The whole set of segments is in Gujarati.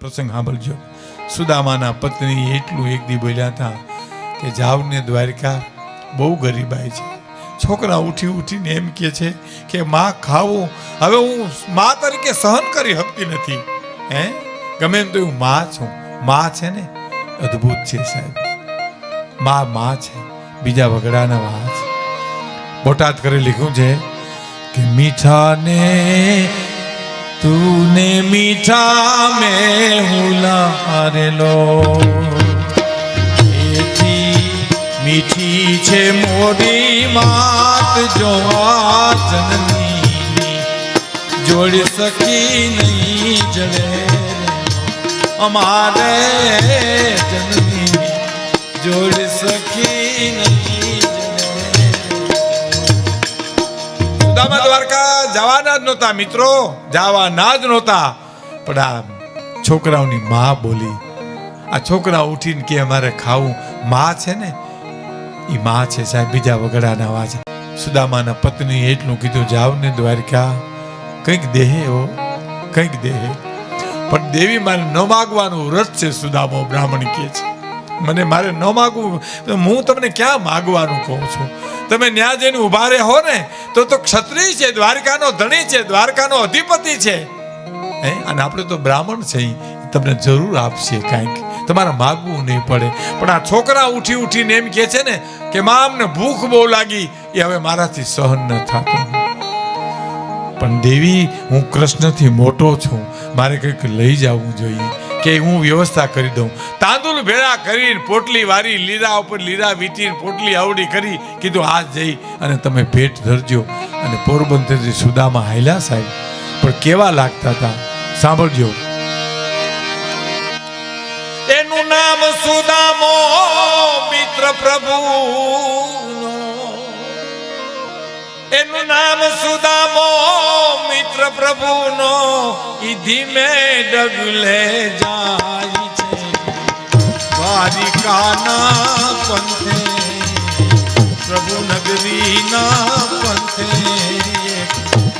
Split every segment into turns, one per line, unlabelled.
પ્રસંગ સાંભળજો. સુદામાના પત્ની એટલું એક દી બોલ્યા હતા કે જાવને દ્વારકા, બહુ ગરીબાઈ છે. છોકરા ઉઠી ઉઠીને એમ કહે છે કે, માં, ખાવું. હવે હું માં તરીકે સહન કરી શકતી નથી. હે? ગમે એમ તો હું માં છું. માં છે ને? અદ્ભુત છે સાહેબ. માં માં છે. બીજા વગડાના માં છે બોટાદ કરી લીધું છે કે મીઠા ને તૂને મીઠા મેં હુલારેલો એથી મીઠી છે મોરી માત જોવા જનની જોડી સકી નહીં જડે અમારે જનની જોડી સકી નહીં જડે દ્વારકા જવાના જ નહોતા, મિત્રો. જવાના જ નહોતા. પણ આ છોકરાઓની માં બોલી, આ છોકરા ઉઠીને કે અમારે ખાવું, માં છે ને? એ માં છે સાહેબ, બીજા વગડાના વા સુદામાના પત્ની એટલું કીધું જાવ ને દ્વારકા. કંઈક દેહે હો, કંઈક દેહે. પણ દેવી મારે ન માગવાનું વ્રત છે, સુદામો બ્રાહ્મણ કે છે. મને મારે ન માગવું હું તમને ક્યાં માગવાનું કહું છું? તમે ન્યા જઈને ઊભા રહો ને, તો તો ક્ષત્રિય છે, દ્વારકાનો ધણી છે, દ્વારકાનો અધિપતિ છે. હે? અને આપણે તો બ્રાહ્મણ છે તમને જરૂર આપશે કાંઈક. તમારે માગવું નહીં પડે. પણ આ છોકરા ઉઠી ઉઠીને એમ કહે છે ને, કે મામને ભૂખ બહુ લાગી. એ હવે મારાથી સહન ન થતું. પણ દેવી, હું કૃષ્ણથી મોટો છું. મારે કંઈક લઈ જવું જોઈએ. કે હું વ્યવસ્થા કરી દઉં. તાંદુલ ભેળા કરીને પોટલી વારી, લીરા ઉપર લીરા વીટીને પોટલી આવડી કરી, કીધું આ જઈ અને તમે ભેટ ધરજો. અને પોરબંદરથી સુદામાં હાલ્યા સાહેબ. પણ કેવા લાગતા હતા? સાંભળજો. એનું નામ સુદામો, મિત્ર પ્રભુ. એનું નામ સુદામો, મિત્ર પ્રભુનો ઈ ધીમે ડગલે જાય છે. દ્વારિકાના પંથે પ્રભુ નગરીના પંથે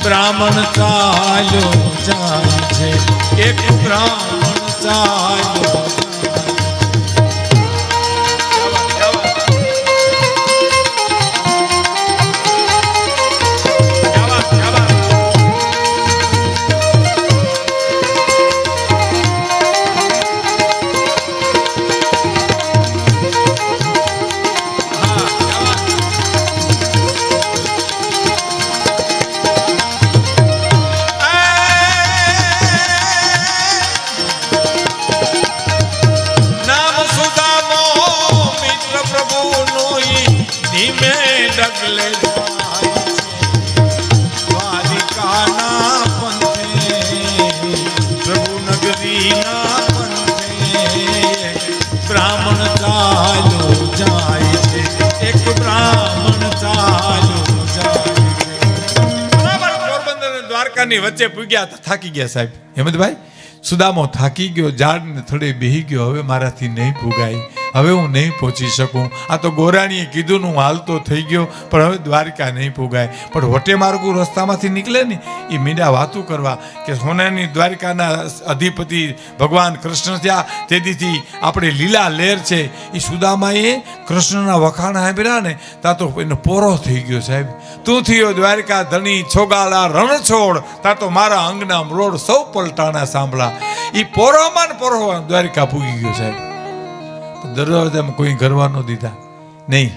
બ્રાહ્મણ ચાલ્યો જાય છે. એક બ્રાહ્મણ ચાલ્યો અને વચ્ચે પૂગ્યા થાકી ગયા સાહેબ. હેમંતભાઈ, સુદામો થાકી ગયો, ઝાડને થોડે બેહી ગયો. હવે મારાથી નહીં પુગાય. હવે હું નહીં પહોંચી શકું. આ તો ગોરાણીએ કીધું હું હાલતો થઈ ગયો, પણ હવે દ્વારકા નહીં પુગાય. પણ વટે માર્ગુ રસ્તામાંથી નીકળે ને એ મીંડા વાતું કરવા કે સોનાની દ્વારકાના અધિપતિ ભગવાન કૃષ્ણ થયા. તેથી આપણે લીલા લહેર છે એ સુદામાએ કૃષ્ણના વખાણ સાંભળ્યા ને, તા તો એનો પોરો થઈ ગયો સાહેબ. તું થયો દ્વારકા ધણી છોગાલા રણછોડ ત્યાં તા મારા અંગના રોડ સૌ પલટાણા સાંભળા એ પોરોમાં ને પોરોમાં દ્વારકા પૂગી ગયો સાહેબ. દરવાજામાં કોઈ ઘરવા ન દીધા. નહીં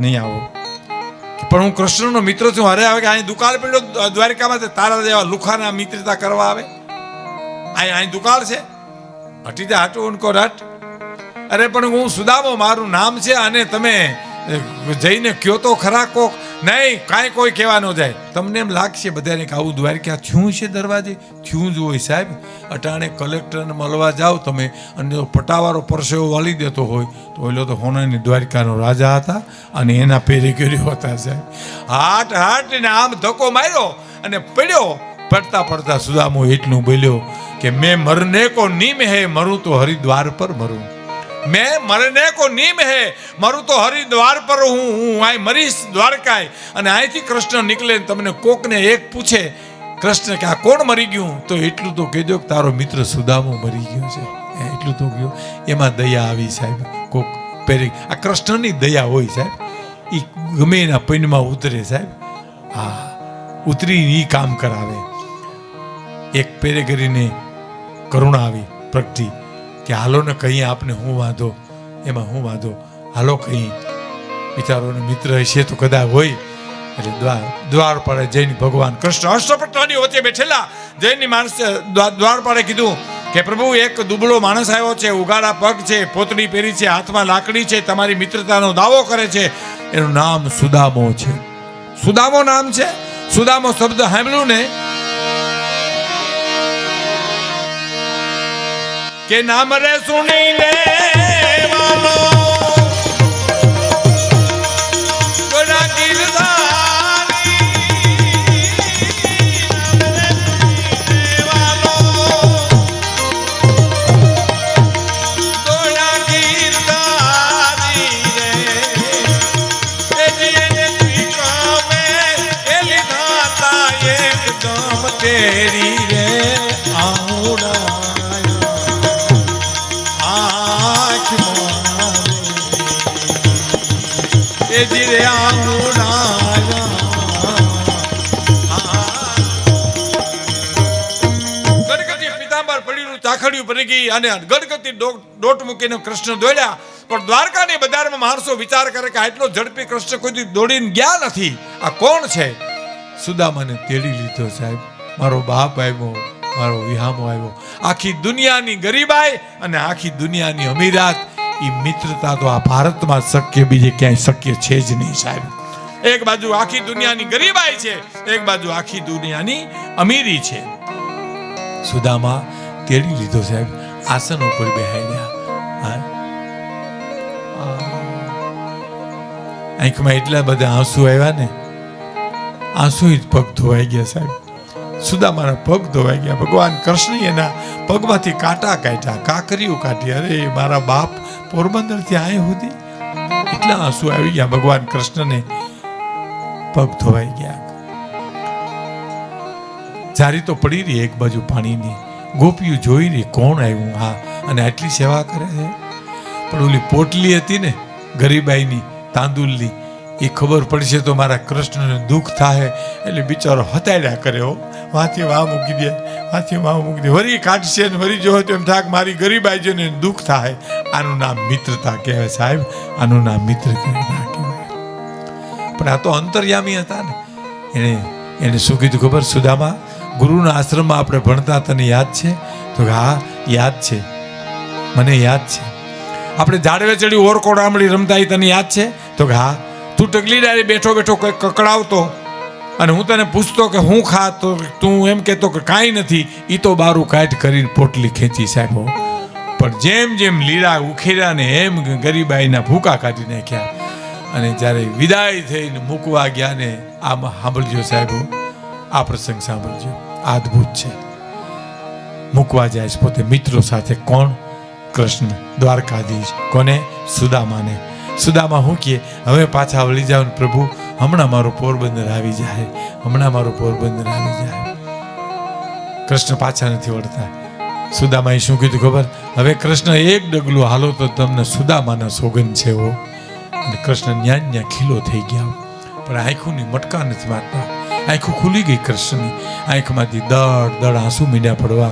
નહીં આવો. પણ હું કૃષ્ણનો મિત્ર છું અરે આવે કે અહીં દુકાળ પડ્યો, દ્વારિકામાં તારા જેવા લુખાના મિત્રતા કરવા આવે. અહીં અહીં દુકાળ છે? હટી જા, હાટું, ઉનકો રટ. અરે, પણ હું સુદામો, મારું નામ છે, અને તમે જઈને કયો તો ખરા કોક નહીં, કાંઈ કોઈ કહેવા ન જાય. તમને એમ લાગશે બધાને કે આવું દ્વારકા થયું છે દરવાજે? થયું જ હોય સાહેબ. અટાણે કલેક્ટરને મળવા જાઓ તમે અને જો પટાવાળો પરસેવો વાળી દેતો હોય તો ઓલો તો હોનાની દ્વારકાનો રાજા હતા અને એના પેરી કર્યો હતા સાહેબ. હાટ હાટને આમ ધક્કો માર્યો અને પડ્યો. પડતા પડતા સુદામો એટલું બોલ્યો કે, મેં મરને કો નીમ હે, મરું તો હરિદ્વાર પર મરું. મેં મરને કો નીમ હે. મારું તો હરિદ્વાર પર હું હું અહીં મરીશ દ્વારકાય. અને અહીંથી કૃષ્ણ નીકળે તમને કોકને એક પૂછે, કૃષ્ણ, કે આ કોણ મરી ગયું? તો એટલું તો કહેજો કે તારો મિત્ર સુદામો મરી ગયો છે. એટલું તો ગયો એમાં દયા આવી સાહેબ. કોક પેરે આ કૃષ્ણની દયા હોય સાહેબ. એ ગમે એના પૈનમાં ઉતરે સાહેબ. હા ઉતરીને એ કામ કરાવે. એક પેરે કરીને કરુણા આવી પ્રગટી. કે હાલો ને કહીએ આપને હું વાંધો, એમાં હું વાંધો. હાલો કહીએ. બિચારોનો મિત્ર હશે તો કદાચ હોય. એટલે દ્વાર દ્વાર પાડે જૈન ભગવાન કૃષ્ણ અષ્ટપટલાની વચ્ચે બેઠેલા. જૈનની માણસ દ્વાર- દ્વારપાળે કીધું કે પ્રભુ, એક દુબળો માણસ આવ્યો છે, ઉગાડા પગ છે પોતડી પહેરી છે, હાથમાં લાકડી છે, તમારી મિત્રતાનો દાવો કરે છે. એનું નામ સુદામો છે. સુદામો નામ છે? સુદામો શબ્દ સાંભળ્યું ને? કે નામ રે સુની વાલો ગોરા ગિરધારી પડી અને ગડગતી દોટ મૂકીને કૃષ્ણ દોડ્યા. પણ દ્વારકાની બજારમાં માણસો વિચાર કરે કે આટલો ઝડપી કૃષ્ણ કોઈ દોડીને ગયા નથી. આ કોણ છે? સુદામાને તેડી લીધો સાહેબ. મારો બાપ આવ્યો, મારો વિહામો આવ્યો. આખી દુનિયાની ગરીબાઈ અને આખી દુનિયાની અમીરાત. એ મિત્રતા તો આ ભારતમાં શક્ય, બીજે ક્યાંય શક્ય છે જ નહીં સાહેબ. એક બાજુ આખી દુનિયાની ગરીબાઈ છે, એક બાજુ આખી દુનિયાની અમીરી છે. સુદામા તેડી લીધો સાહેબ. આસન ઉપર આંખમાં એટલા બધા આંસુ આવ્યા ને આંસુ પગ ધોવાઈ ગયા સાહેબ. સુદામાના પગ ધોવાઈ ગયા. ભગવાન કૃષ્ણ એના પગમાંથી કાંટા કાઢ્યા, કાકરીઓ કાઢી. અરે, મારા બાપ પોરબંદરથી આય સુધી એટલા આંસુ આવી ગયા. ભગવાન કૃષ્ણને પગ ધોવાઈ ગયા. જારી તો પડી રહી એક બાજુ પાણીની. ગોપીઓ જોઈ રહી કોણ આવ્યું? હા, અને આટલી સેવા કરે છે? પણ ઓલી પોટલી હતી ને, ગરીબાઈની, તાંદુલની, એ ખબર પડશે તો મારા કૃષ્ણને દુઃખ થાય એટલે બિચારો હતાડ્યા કરે હો. વાંથી વાહ મૂકી દે વાંથી વાહ મૂકી દે. વરી કાઢશે ને વરી જો તો એમ થાક મારી ગરીબાઈ જોઈને દુઃખ થાય આનું નામ મિત્રતા કહેવાય સાહેબ. આનું નામ મિત્ર કહેવાય. પણ આ તો અંતર્યામી હતા ને. એને એને શું કીધું ખબર? સુદામા? ગુરુના આશ્રમમાં આપણે ભણતા તને યાદ છે? તો હા, યાદ છે. મને યાદ છે. આપણે ઝાડવે ચડી ઓરકોડ કોડામડી રમતા એ તને યાદ છે? તો કે હા. તું ટગલી ડાળી બેઠો બેઠો કંઈક કકડાવતો અને હું તને પૂછતો કે હું ખા? તો તું એમ કહેતો કે કાંઈ નથી. એ તો બારું કાઢ કરીને પોટલી ખેંચી સાહેબો પણ જેમ જેમ લીલા ઉખેર્યા ને એમ ગરીબાઈના ભૂકા કાઢી નાખ્યા. અને જ્યારે વિદાય થઈને મૂકવા ગયા ને, આમાં સાંભળજો સાહેબો. આ પ્રસંગ સાંભળજો. આ અદ્ભુત છે. મૂકવા જાય પોતે મિત્રો સાથે કોણ? કૃષ્ણ દ્વારકાધીશ. કોને? સુદામાને. સુદામા હું કહે હવે પાછા વળી જાઓ ને પ્રભુ, હમણાં મારું પોરબંદર આવી જાય. હમણાં મારું પોરબંદર આવી જાય. કૃષ્ણ પાછા નથી વળતા. સુદામાએ શું કીધું ખબર? હવે કૃષ્ણ એક ડગલું હાલો તો તમને સુદામાના સોગન છે હો. અને કૃષ્ણ ન્યા ન્યા ખીલો થઈ ગયા પણ આંખોની મટકા નથી મારતા. આંખો ખુલી ગઈ કૃષ્ણની. આંખમાંથી દડ દડ આંસુ મીંડ્યા પડવા.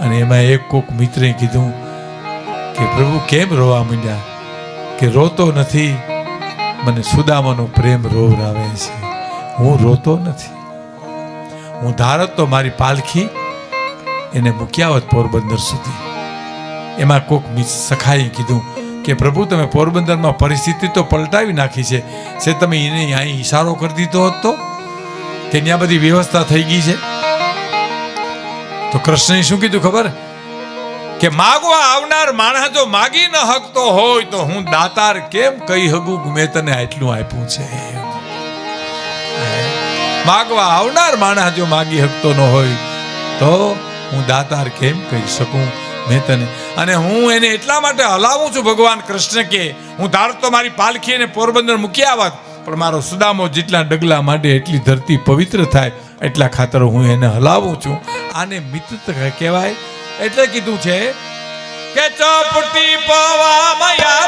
અને એમાં એક કોક મિત્રે કીધું કે, પ્રભુ, કેમ રોવા માંડ્યા? કે રોતો નથી. મને સુદામાનો પ્રેમ રોવરાવે છે. હું રોતો નથી. હું ધારત તો મારી પાલખી એને મૂક્યા હોત પોરબંદર સુધી. એમાં કોક સખાએ કીધું કે, પ્રભુ, તમે પોરબંદરમાં પરિસ્થિતિ તો પલટાવી નાખી છે. જે તમે એને અહીં ઈશારો કરી દીધો હોત કે ત્યાં બધી વ્યવસ્થા થઈ ગઈ છે. તો કૃષ્ણએ શું કીધું ખબર? કે માગવા આવનાર માણસ જો માગી ન હકતો હોય તો હું દાતાર કેમ કહી હગું મેં તને આટલું આપ્યું છે? માગવા આવનાર માણસ જો માગી હકતો ન હોય તો હું દાતાર કેમ કહી શકું મેં તને? અને હું એને એટલા માટે હલાવું છું ભગવાન કૃષ્ણ કે હું ધાર તો મારી પાલખી અને પોરબંદર મૂકી આવત પણ મારો સુદામો જેટલા ડગલા માંડે એટલી ધરતી પવિત્ર થાય, એટલા ખાતર હું એને હલાવું છું. આને મિત્ર કહેવાય. એટલે કીધું છે કે ચોપટી પવા મયા